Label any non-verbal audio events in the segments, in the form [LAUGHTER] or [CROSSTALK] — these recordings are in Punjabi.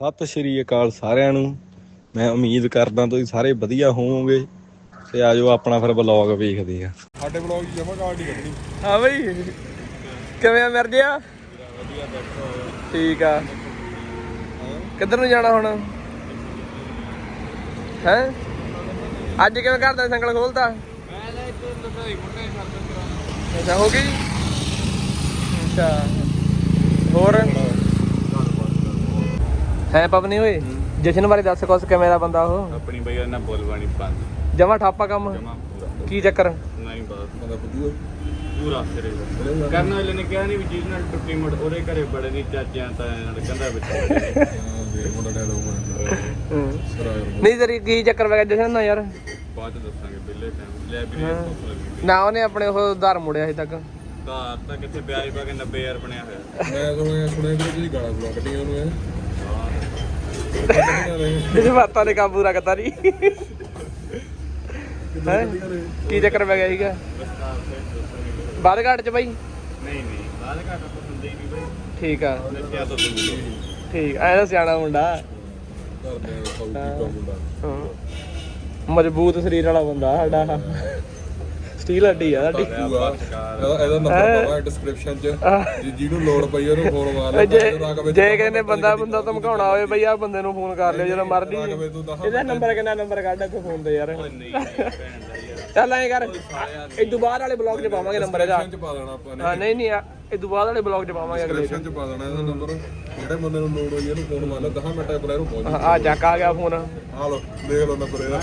ਸਤਿ ਸ਼੍ਰੀ ਅਕਾਲ ਸਾਰਿਆਂ ਨੂੰ। ਮੈਂ ਉਮੀਦ ਕਰਦਾ ਤੁਸੀਂ ਸਾਰੇ ਵਧੀਆ ਹੋਵੋਗੇ ਤੇ ਆਜੋ ਆਪਣਾ ਫਿਰ ਬਲੌਗ ਵੇਖਦੇ ਆ ਸਾਡੇ ਬਲੌਗ ਦੀ ਜਮਾ ਕਾਰਡ ਹੀ ਕੱਢਣੀ ਹਾਂ ਬਈ। ਕਿਵੇਂ ਆ ਮਿਰਜਿਆ ਵਧੀਆ ਬੈਠੋ ਠੀਕ ਆ। ਕਿੱਧਰ ਨੂੰ ਜਾਣਾ ਹੁਣ? ਹੈ? ਅੱਜ ਕਿਵੇਂ ਕਰਦਾ ਸੰਗਲ ਖੋਲਤਾ? ਮੈਂ ਲੈ ਇੱਕ ਮੁੰਡੇ ਹੋ ਗਈ? ਅੱਛਾ। ਹੋਰ? ਹੈ ਪਵਨੀ ਓਏ ਜਸ਼ਨ ਬਾਰੇ ਦੱਸ ਕੁਛ ਕਿਵੇਂ ਦਾ ਬੰਦਾ ਉਹ? ਆਪਣੀ ਬਈ ਨਾ ਬੋਲਵਾਣੀ ਬੰਦ ਜਮਾ ਠਾਪਾ ਕੰਮ? ਜਮਾ ਪੂਰਾ। ਕੀ ਚੱਕਰ? ਨਹੀਂ ਬਸ। ਮਤਲਬ ਬੁੱਧੂ ਪੂਰਾ ਸਿਰੇ ਦਾ ਕਰਨ ਵਾਲੇ ਨੇ ਕਿਹਾ ਨਹੀਂ ਵੀ ਜਿਹਦੇ ਨਾਲ ਟੁੱਟੀ ਮੁੜ ਉਹਦੇ ਘਰੇ ਬੜੇ ਨਹੀਂ ਚਾਚਿਆਂ ਤਾਂ ਨਾਲ ਕੰਧਾ ਵਿੱਚ [LAUGHS] ਮੁੰਡਾ ਡਾਇਲੋਗ ਨਹੀਂ ਤੇਰੀ ਕੀ ਚੱਕਰ ਵਗਾ ਜਸ਼ਨ ਨਾ ਯਾਰ? ਬਾਅਦ ਚ ਦੱਸਾਂਗੇ ਬਿੱਲੇ ਟਾਈਮ ਲੈ ਵੀ ਭੁੱਖ ਲੱਗੀ। ਨਾ ਉਹਨੇ ਆਪਣੇ ਉਹ ਉਧਾਰ ਮੁੜਿਆ ਹਜੇ ਤੱਕ। ਘਰ ਤਾਂ ਕਿੱਥੇ ਵਿਆਜ ਪਾ ਕੇ 90000 ਬਣਿਆ ਹੋਇਆ। ਮੈਂ ਸੁਣਿਆ ਸੁਣਿਆ ਕਿ ਤੁਸੀਂ ਗਾਲਾਂ ਗੁਲਾ ਕੱਢੀਆਂ ਉਹਨੂੰ ਇਹ। ਇਹ ਬਾਤਾਂ ਨੇ ਕਾਬੂ ਰੱਖਤਾ ਨਹੀਂ। ਹੈਂ? ਕੀ ਚੱਕਰ ਪੈ ਗਿਆ ਸੀਗਾ? ਚ ਬਾਈ? ਨਹੀਂ ਨਹੀਂ ਬਾਅਦ ਘਾਟਾ ਪਸੰਦ ਹੀ ਨਹੀਂ ਬਈ। ਠੀਕ ਆ। ਨਸ਼ਿਆ ਤੋਂ ਦੂਰ ਠੀਕ ਐ ਤਾਂ ਸਿਆਣਾ ਮੁੰਡਾ। ਹਾਂ। ਮਜ਼ਬੂਤ ਸਰੀਰ ਵਾਲਾ ਬੰਦਾ ਸਾਡਾ। ਸਟੀਲ ਹੱਡੀ ਆ ਸਾਡੀ। ਇਹਦਾ ਇਹਦਾ ਨੰਬਰ ਪਾਵਾ ਡਿਸਕ੍ਰਿਪਸ਼ਨ 'ਚ ਜੀ ਜਿਹਨੂੰ ਲੋੜ ਪਈ ਉਹਨੂੰ ਫੋਨ ਮਾਰ ਲੈ ਜੇ ਜੇ ਕਹਿੰਦੇ ਬੰਦਾ ਬੰਦਾ ਧਮਕਾਉਣਾ ਹੋਵੇ ਬਈ ਆ ਬੰਦੇ ਨੂੰ ਫੋਨ ਕਰ ਲਿਓ ਜਦੋਂ ਮਰਦੀ ਰਾਗਵੇ ਤੂੰ ਦਸ ਇਹਦਾ ਨੰਬਰ ਕਿੰਨਾ ਨੰਬਰ ਕੱਢ ਇੱਥੇ ਫੋਨ ਤੇ ਯਾਰ? ਨਹੀਂ ਨਹੀਂ ਭੈਣ ਦਾ ਯਾਰ। ਚੱਲ ਐਂ ਕਰ ਇਦੋਂ ਬਾਅਦ ਵਾਲੇ ਬਲੌਗ 'ਚ ਪਾਵਾਂਗੇ ਨੰਬਰ ਇਹਦਾ। 'ਚ ਪਾ ਦੇਣਾ ਆਪਾਂ ਨੇ। ਹਾਂ ਨਹੀਂ ਨਹੀਂ ਇਦੋਂ ਬਾਅਦ ਵਾਲੇ ਬਲੌਗ 'ਚ ਪਾਵਾਂਗੇ ਅਗਲੇ 'ਚ ਡਿਸਕ੍ਰਿਪਸ਼ਨ 'ਚ ਪਾ ਦੇਣਾ ਇਹਦਾ ਨੰਬਰ ਜਿਹੜੇ ਬੰਦੇ ਨੂੰ ਲੋੜ ਹੋਈ ਇਹਨੂੰ ਫੋਨ ਮਾਰ ਲੈ 10 ਮਿੰਟਾਂ ਬਲੈਰੋ ਪਹੁੰਚ ਆ ਜੱਕ ਆ ਗਿਆ ਫੋਨ ਆ ਲੋ ਦੇਖ ਲਓ ਨੰਬਰ ਇਹਦਾ।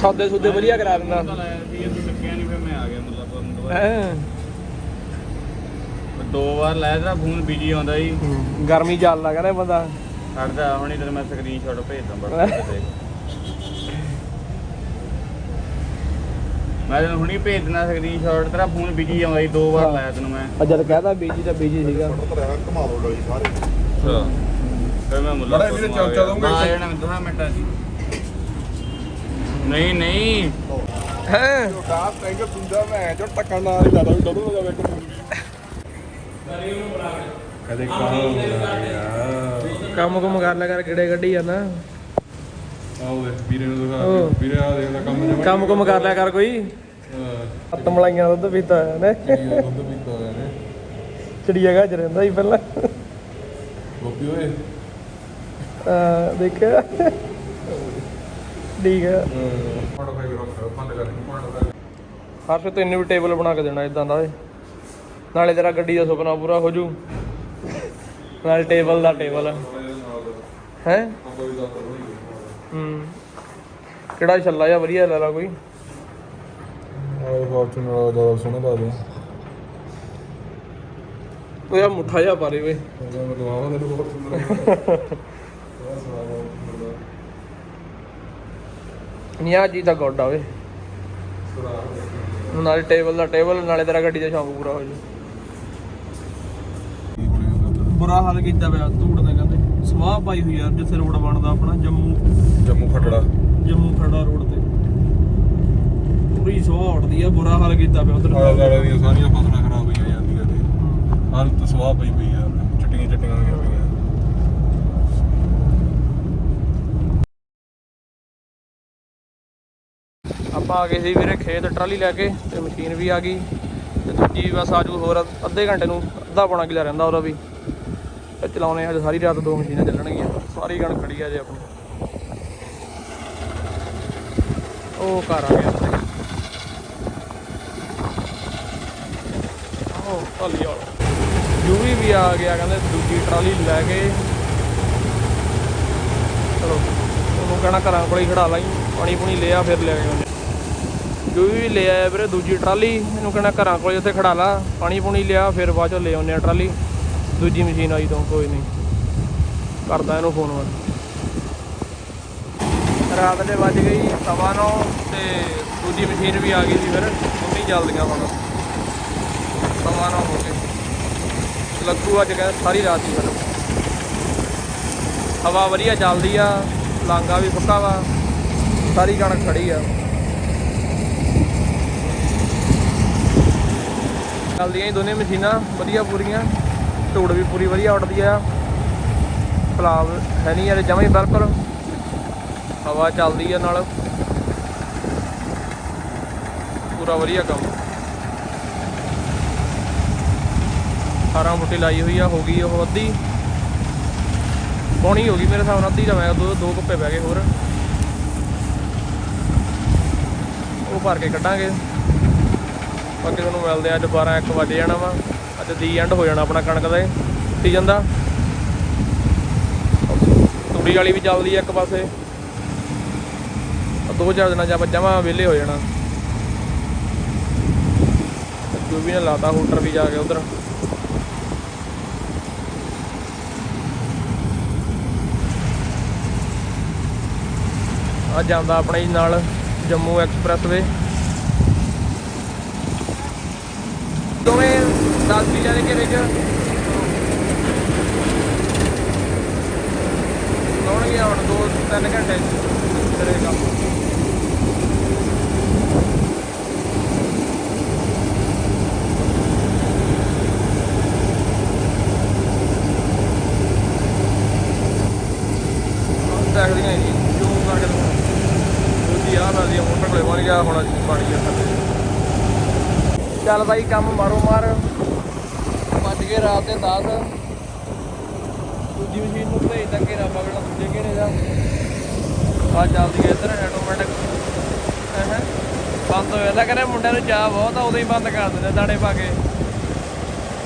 ਸੌਦੇ ਸੁਦੇ ਵਧੀਆ ਕਰਾ ਦਿੰਦਾ। ਤਾਂ ਲਾਇਆ ਸੀ ਇਹ ਚੱਕਿਆ ਨਹੀਂ ਫਿਰ ਮੈਂ ਆ ਗਿਆ ਮਤਲਬ ਤੁਹਾਨੂੰ ਦੁਬਾਰਾ। ਹੈਂ। ਦੋ ਵਾਰ ਲਾਇਆ ਤੇਰਾ ਫੋਨ ਬਿਜ਼ੀ ਆਉਂਦਾ ਜੀ ਗਰਮੀ ਚੱਲ ਲੱਗਾ ਨਾ ਬੰਦਾ। ਛੱਡਦਾ ਹੁਣੀ ਤੈਨੂੰ ਮੈਂ ਸਕਰੀਨਸ਼ਾਟ ਭੇਜਦਾ ਬੜਾ [LAUGHS] ਦੇਖ। ਮੈਂ ਤੈਨੂੰ ਹੁਣੀ ਭੇਜ ਦੇਣਾ ਸਕਰੀਨਸ਼ਾਟ ਤੇਰਾ ਫੋਨ ਬਿਜ਼ੀ ਆਉਂਦਾ ਜੀ ਦੋ ਵਾਰ ਲਾਇਆ ਤੈਨੂੰ ਮੈਂ। ਆ ਜਦ ਕਹਦਾ ਬੀਜੀ ਤਾਂ ਬੀਜੀ ਸੀਗਾ। ਘੁਮਾ ਲੋ ਡੋਲੀ ਸਾਰੇ। ਅੱਛਾ। ਫਿਰ ਮੈਂ ਮੁੱਲਾ ਚਮਚਾ ਦਊਂਗਾ ਆ ਜਾਣਾ ਮੈਂ 10 ਮਿੰਟਾਂ ਦੀ ਨਹੀਂ ਨਹੀਂ। ਹੈ। ਦਾ ਟੈਂਕ ਤੁੰਦਾ ਮੈਂ। ਜੋ ਟੱਕਣ ਨਾਲ ਜ਼ਿਆਦਾ ਵੀ ਡਬਲ ਹੋ ਜਾਵੇ ਇੱਕ ਕਦੇ ਕੰਮ ਗਿਆ। ਕੰਮ ਕੁਮ ਕਰ ਲਿਆ ਕਰ ਕਿਹੜੇ ਗੱਡੀ ਜਾਂਦਾ। ਆਓ ਵੇ ਵੀਰੇ ਨੂੰ। ਦਿਖਾ ਵੀਰੇ ਆ ਦੇਖਦਾ ਕੰਮ ਜਮਾ ਕੰਮ ਕੁਮ ਕਰ ਲਿਆ ਕਰ ਕੋਈ। ਹੱਥ ਮਲਾਈਆਂ ਦਾ ਦੁੱਧ ਪੀਤਾ ਹੋਇਆ ਨੇ। ਦੁੱਧ ਪੀਤਾ ਹੋਇਆ ਨੇ। ਚਿੜੀਆ ਘਾਜ ਰਹਿੰਦਾ ਸੀ ਪਹਿਲਾਂ। ਗੋਪੀ ਓਏ। ਆ ਦੇਖਿਆ। ਠੀਕ ਕਰ ਹਰਸ਼ ਤੈਨੂੰ ਵੀ ਟੇਬਲ ਬਣਾ ਕੇ ਦੇਣਾ ਇਦਾਂ ਦਾ ਏ ਨਾਲੇ ਤੇਰਾ ਗੱਡੀ ਦਾ ਸੁਪਨਾ ਪੂਰਾ ਹੋ ਜੂ। ਨਾਲੇ ਟੇਬਲ ਦਾ ਟੇਬਲ ਹੈ? ਹੂੰ। ਕਿਹੜਾ ਛੱਲਾ ਜਾਂ ਵਧੀਆ ਲੈ ਲਾ ਕੋਈ। ਆਏ ਫੋਰਚੂਨਰ ਦਾ ਸੋਹਣਾ ਦਾ ਦੇ। ਉਹ ਯਾ ਮੁੱਠਾ ਜਿਹਾ ਪਾਰੇ ਵੇ ਮੈਂ ਦਵਾਵਾਂ ਤੈਨੂੰ ਫੋਰਚੂਨਰ [LAUGHS] ਨਹੀਂ ਆ ਜੀ ਦਾ ਗੋਡਾ ਵੇ ਨਾਲੇ ਟੇਬਲ ਦਾ ਟੇਬਲ ਨਾਲੇ ਤੇਰਾ ਗੱਡੀ ਦਾ ਸ਼ੌਂਕ ਪੂਰਾ ਹੋ ਜੂ ਬੁਰਾ ਹਾਲ ਕੀਤਾ ਪਿਆ ਧੂੜ ਦਾ ਕਹਿੰਦੇ। ਸਵਾਹ ਪਾਈ ਹੋਈ ਯਾਰ ਜਿੱਥੇ ਰੋਡ ਬਣਦਾ ਆਪਣਾ ਜੰਮੂ। ਜੰਮੂ ਖਟੜਾ। ਜੰਮੂ ਖੜਾ ਰੋਡ ਤੇ। ਪੂਰੀ ਸਵਾਹ ਉੱਠਦੀ ਆ ਬੁਰਾ ਹਾਲ ਕੀਤਾ ਪਿਆ ਉਧਰ। ਆਲੇ ਦਾਲੇ ਦੀਆਂ ਸਾਰੀਆਂ ਫਸਲਾਂ ਖਰਾਬ ਹੋਈਆਂ ਜਾਂਦੀਆਂ ਨੇ। ਹਾਲ ਤਾਂ ਸਵਾਹ ਪਈ ਪਈ ਆ ਚਟੀਆਂ ਚਟੀਆਂ ਹੋਈਆਂ ਆਪਾਂ ਆ ਗਏ ਸੀ ਵੀਰੇ ਖੇਤ ਟਰਾਲੀ ਲੈ ਕੇ ਤੇ ਮਸ਼ੀਨ ਵੀ ਆ ਗਈ ਤੇ ਦੂਜੀ ਵੀ ਬਸ ਆਜੂ ਹੋਰ ਅੱਧੇ ਘੰਟੇ ਨੂੰ ਅੱਧਾ ਪੌਣਾ ਕਿਲਾ ਰਹਿੰਦਾ ਉਹਦਾ ਵੀ। ਤੇ ਚਲਾਉਣੇ ਅੱਜ ਸਾਰੀ ਰਾਤ ਦੋ ਮਸ਼ੀਨਾਂ ਚੱਲਣਗੀਆਂ, ਸਾਰੀ ਗਣ ਖੜੀ ਆ ਜੇ ਆਪਣੀ। ਉਹ ਘਰ ਆ ਗਿਆ ਆਪਣੇ। ਉਹ ਭਾਲੀ ਵਾਲਾ। ਯੂਵੀ ਵੀ ਆ ਗਿਆ, ਕਹਿੰਦੇ ਦੂਜੀ ਟਰਾਲੀ ਲੈ ਕੇ। ਚਲੋ, ਉਹਨੂੰ ਕਹਿਣਾ ਘਰਾਂ ਕੋਲ ਹੀ ਖੜਾ ਲਾਈ, ਪਾਣੀ ਪੂਣੀ ਲਿਆ, ਫਿਰ ਲੈ ਆਏ ਉਹਨੇ ਯੂਵੀ ਵੀ ਲੈ ਆਇਆ ਵੀਰੇ, ਦੂਜੀ ਟਰਾਲੀ। ਇਹਨੂੰ ਕਹਿੰਦਾ ਘਰਾਂ ਕੋਲ ਉੱਥੇ ਖੜਾ ਲਾ। ਪਾਣੀ ਪੂਣੀ ਲਿਆ, ਫਿਰ ਬਾਅਦ ਚੋਂ ਲੈ ਆਉਂਦੇ ਆ ਟਰਾਲੀ। ਦੂਜੀ ਮਸ਼ੀਨ ਆਈ ਤੋਂ ਕੋਈ ਨਹੀਂ। ਕਰਦਾ ਇਹਨੂੰ ਫੋਨ ਮੈਂ ਰਾਤ ਦੇ ਵੱਜ ਗਈ ਸਵਾ ਨੌ ਤੇ ਦੂਜੀ ਮਸ਼ੀਨ ਵੀ ਆ ਗਈ ਸੀ ਫਿਰ ਮੰਮੀ ਚੱਲਦੀਆਂ ਹੁਣ। ਸਵਾ ਨੌ ਹੋ ਗਏ। ਲੱਗੂ ਅੱਜ ਕਹਿੰਦਾ ਸਾਰੀ ਰਾਤ ਹੀ ਫਿਰ। ਹਵਾ ਵਧੀਆ ਚੱਲਦੀ ਆ। ਲਾਂਗਾ ਵੀ ਸੁੱਕਾ ਵਾ। ਸਾਰੀ ਕਣਕ ਖੜੀ ਆ। ਚੱਲਦੀਆਂ ਹੀ ਦੋਨੇ ਮਸ਼ੀਨਾਂ, ਵਧੀਆ ਪੂਰੀਆਂ, ਧੂੜ ਵੀ ਪੂਰੀ ਵਧੀਆ ਉੱਡਦੀ ਆ। ਫਲਾਵ ਹੈ ਨਹੀਂ ਯਾਰ ਜਮਾਂ ਹੀ ਬਿਲਕੁਲ। ਹਵਾ ਚੱਲਦੀ ਆ ਨਾਲ। ਪੂਰਾ ਵਧੀਆ ਕੰਮ। 18 ਫੁੱਟੀ ਲਾਈ ਹੋਈ ਆ, ਹੋ ਗਈ ਉਹ ਅੱਧੀ। ਪੌਣੀ ਹੋ ਗਈ ਮੇਰੇ ਹਿਸਾਬ ਨਾਲ, ਅੱਧੀ ਦਾ ਦੋ ਦੋ ਕੁੱਪੇ ਬਹਿ ਗਏ ਹੋਰ। ਉਹ ਭਰ ਕੇ ਕੱਢਾਂਗੇ। ਬਾਕੀ ਤੁਹਾਨੂੰ ਮਿਲਦੇ ਆ ਅੱਜ 12 1 ਵਜੇ ਜਾਣਾ ਵਾ। ਅੱਜ ਦੀ ਐਂਡ ਹੋ ਜਾਣਾ ਆਪਣਾ ਕਣਕ ਦਾ ਸੀਜ਼ਨ ਦਾ ਤੂੜੀ ਵਾਲੀ ਵੀ ਚੱਲਦੀ ਆ ਇੱਕ ਪਾਸੇ। ਦੋ ਚਾਰ ਦਿਨਾਂ ਚ ਆਪਾਂ ਵਿਹਲੇ ਹੋ ਜਾਣਾ। ਜੋ ਵੀ ਨੇ ਲਾਤਾ ਹੂਟਰ ਵੀ ਜਾ ਕੇ ਉਧਰ। ਆ ਜਾਂਦਾ ਆਪਣੇ ਨਾਲ ਜੰਮੂ ਐਕਸਪ੍ਰੈਸਵੇ ਵੇ ਦੋਵੇਂ 10 ਕਿਲਿਆਂ ਦੇ ਘੇਰੇ ਚ। ਲਾਉਣਗੇ ਹੁਣ 2-3 ਘੰਟੇ ਤੇਰੇ ਕੰਮ ਦੇਖਦੀਆਂ ਜੀ ਜੋ ਕਰਕੇ ਦੂਜੀ ਆ ਮਿਲਦੀ ਆ ਮੋਟਰ ਕੋਲੇ ਬਣ ਗਿਆ, ਹੁਣ ਪਾਣੀ ਆ ਥੱਲੇ। ਚੱਲ ਬਾਈ, ਕੰਮ ਮਾਰੋ ਮਾਰ। ਗਏ ਰਾਤ ਦੇ 10 ਦੂਜੀ ਮਸ਼ੀਨ ਨੂੰ ਭੇਜਦਾ ਘੇਰਾ ਰੱਬਾ ਦੂਜੇ ਘੇਰੇ ਦਾ। ਆ ਚੱਲਦੀ ਹੈ ਇੱਧਰ ਆਟੋਮੈਟਿਕ ਹੈ ਬੰਦ ਹੋ ਜਾਂਦਾ, ਕਹਿੰਦੇ ਮੁੰਡਿਆਂ ਨੂੰ ਚਾਹ ਬਹੁਤ ਆ, ਉਦੋਂ ਹੀ ਬੰਦ ਕਰ ਦਿੰਦੇ ਦਾਣੇ ਪਾ ਕੇ।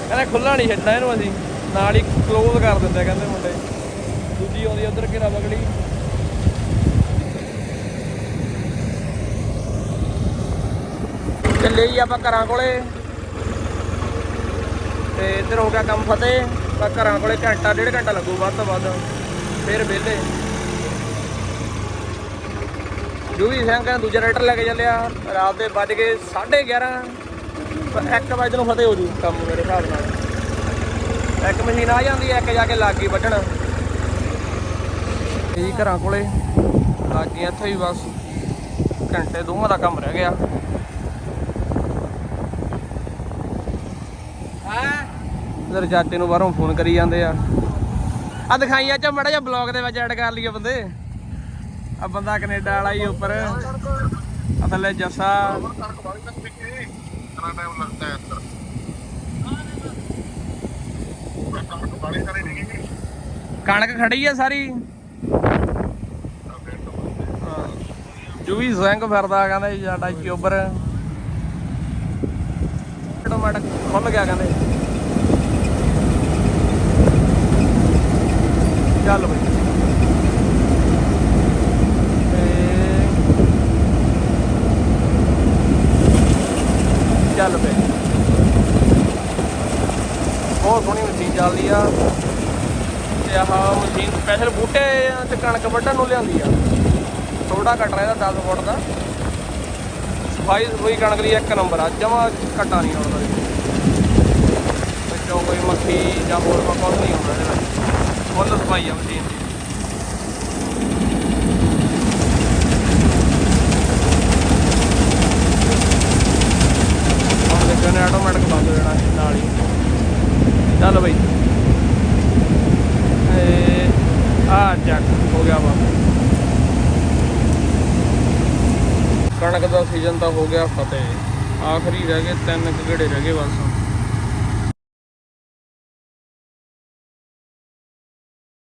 ਕਹਿੰਦੇ ਖੁੱਲਾ ਨਹੀਂ ਛੱਡਣਾ ਇਹਨੂੰ ਅਸੀਂ, ਨਾਲ ਹੀ ਕਲੋਜ਼ ਕਰ ਦਿੰਦੇ ਕਹਿੰਦੇ ਮੁੰਡੇ। ਦੂਜੀ ਆਉਂਦੀ ਉਧਰ ਘੇਰਾ ਬਗੜੀ ਚੱਲੇ ਜੀ ਆਪਾਂ ਘਰਾਂ ਕੋਲੇ। ਤੇ ਇੱਧਰ ਹੋ ਗਿਆ ਕੰਮ ਫਤਿਹ। ਤਾਂ ਘਰਾਂ ਕੋਲੇ ਘੰਟਾ, ਡੇਢ ਘੰਟਾ ਲੱਗੂ ਵੱਧ ਤੋਂ ਵੱਧ। ਫਿਰ ਵਿਹਲੇ। ਜੋ ਸਿੰਘ ਕਹਿੰਦਾ, ਦੂਜਾ ਰਾਈਟਰ ਲੈ ਕੇ ਚੱਲਿਆ। ਰਾਤ ਦੇ ਵੱਜ ਗਏ 11:30 1 ਵਜੇ ਨੂੰ ਫਤਿਹ ਹੋ ਜੂ ਕੰਮ ਮੇਰੇ ਹਿਸਾਬ ਨਾਲ। ਇੱਕ ਮਸ਼ੀਨ ਆ ਜਾਂਦੀ ਹੈ, ਇੱਕ ਜਾ ਕੇ ਲੱਗ ਗਈ ਵੱਢਣ। ਠੀਕ ਘਰਾਂ ਕੋਲੇ। ਲੱਗ ਗਏ ਇੱਥੇ ਹੀ ਬਸ। ਘੰਟੇ ਦੋਵਾਂ ਦਾ ਕੰਮ ਰਹਿ ਗਿਆ। ਇਧਰ ਚਾਚੇ ਨੂੰ ਬਾਹਰੋਂ ਫੋਨ ਕਰੀ ਜਾਂਦੇ ਆ। ਆ ਦਿਖਾਈ ਆ ਚਾ ਮੜਾ ਜਿਹਾ ਬਲੌਗ ਦੇ ਵਿੱਚ ਐਡ ਕਰ ਲਈਏ ਬੰਦੇ। ਆ ਬੰਦਾ ਕੈਨੇਡਾ ਵਾਲਾ ਹੀ ਉੱਪਰ। ਆ ਥੱਲੇ ਜੱਸਾ। ਕਣਕ ਖੜੀ ਆ ਸਾਰੀ। ਹਾਂ। ਜੂਵੀ ਫਿਰਦਾ ਕਹਿੰਦਾ ਸਾਡਾ ਚੋਬਰ ਆਟੋਮੈਟਿਕ ਖੁੱਲ ਗਿਆ ਕਹਿੰਦੇ। ਚੱਲ ਬਈ। ਤੇ ਚੱਲ ਪਏ ਬਹੁਤ ਸੋਹਣੀ ਮਸ਼ੀਨ ਚੱਲਦੀ ਆ। ਤੇ ਆਹ ਮਸ਼ੀਨ ਸਪੈਸ਼ਲ ਬੂਟੇ ਤੇ ਕਣਕ ਵੱਢਣ ਨੂੰ ਲਿਆਂਦੀ ਆ। ਥੋੜਾ ਕੱਟ ਰਿਹਾ ਇਹਦਾ 10 ਫੁੱਟ ਦਾ। ਸਫ਼ਾਈ ਸਫ਼ਾਈ ਕਣਕ ਦੀ ਇੱਕ ਨੰਬਰ ਆ, ਜਮਾ ਘਟਾ ਨਹੀਂ ਆਉਂਦਾ ਵਿੱਚੋਂ ਕੋਈ ਮੱਖੀ ਜਾਂ ਹੋਰ ਕੁਝ ਨਹੀਂ ਹੁੰਦਾ ਇਹਦੇ ਵਿੱਚ। ਫੁੱਲ ਸਫ਼ਾਈ ਆ ਮਸ਼ੀਨ ਦੀ ਹੁਣ ਦੇਖੋ ਨੇ ਆਟੋਮੈਟਿਕ ਬੰਦ ਹੋ ਜਾਣਾ ਨਾਲ ਹੀ। ਚੱਲ ਬਈ। ਇਹ ਆ ਚੱਕ, ਹੋ ਗਿਆ ਵਾ। ਕਣਕ ਦਾ ਸੀਜ਼ਨ ਤਾਂ ਹੋ ਗਿਆ ਫਤਿਹ। ਆਖਰੀ ਰਹਿ ਗਏ ਤਿੰਨ ਕੁ ਗੇੜੇ ਰਹਿ ਗਏ ਬਸ।